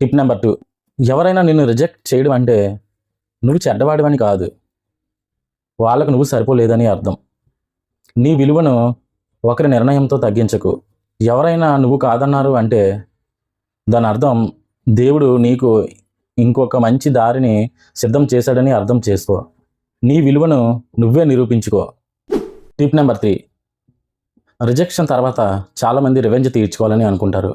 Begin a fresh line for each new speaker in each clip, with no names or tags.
Tip number two ఎవరైనా నిన్ను reject చేయడం అంటే నువ్వు చెడ్డవాడివని కాదు. వాళ్ళకు నువ్వు సరిపోలేదని అర్థం. నీ విలువను ఒకరి నిర్ణయంతో తగ్గించకు. ఎవరైనా నువ్వు కాదన్నారు అంటే దాని అర్థం దేవుడు నీకు ఇంకొక మంచి దారిని సిద్ధం చేశాడని అర్థం చేసుకో. నీ విలువను నువ్వే నిరూపించుకో. టిప్ నెంబర్ త్రీ రిజెక్షన్ తర్వాత చాలామంది రివెంజ్ తీర్చుకోవాలని అనుకుంటారు.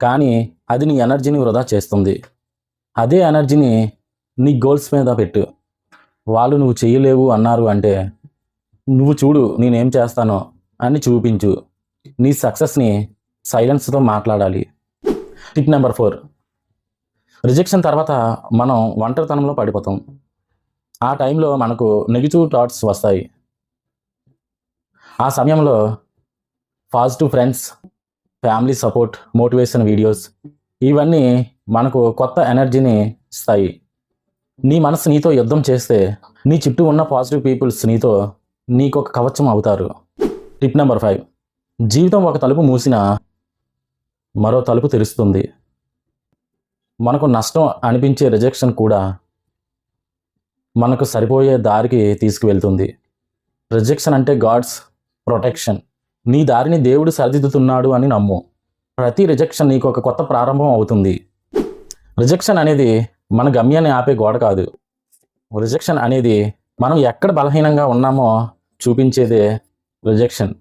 కానీ అది నీ ఎనర్జీని వృధా చేస్తుంది. అదే ఎనర్జీని నీ గోల్స్ మీద పెట్టు. వాళ్ళు నువ్వు చేయలేవు అన్నారు అంటే నువ్వు చూడు నేనేం చేస్తానో అని చూపించు. నీ సక్సెస్ని సైలెన్స్తో మాట్లాడాలి. Tip number four. రిజెక్షన్ తర్వాత మనం ఒంటరితనంలో పడిపోతాం. ఆ టైంలో మనకు నెగిటివ్ థాట్స్ వస్తాయి. ఆ సమయంలో positive friends family support motivation videos ఇవన్నీ మనకు కొత్త ఎనర్జీని ఇస్తాయి. నీ మనసు నీతో యుద్ధం చేస్తే నీ చుట్టూ ఉన్న పాజిటివ్ పీపుల్స్ నీతో నీకు ఒక కవచం అవుతారు. Tip number five. జీవితం ఒక తలుపు మూసిన మరో తలుపు తెరుస్తుంది. మనకు నష్టం అనిపించే రిజెక్షన్ కూడా మనకు సరిపోయే దారికి తీసుకువెళ్తుంది. రిజెక్షన్ అంటే గాడ్స్ ప్రొటెక్షన్ నీ దారిని దేవుడు సరిదిద్దుతున్నాడు అని నమ్ము. ప్రతి రిజెక్షన్ నీకు ఒక కొత్త ప్రారంభం అవుతుంది. రిజెక్షన్ అనేది మన గమ్యాన్ని ఆపే గోడ కాదు. రిజెక్షన్ అనేది మనం ఎక్కడ బలహీనంగా ఉన్నామో చూపించేదే రిజెక్షన్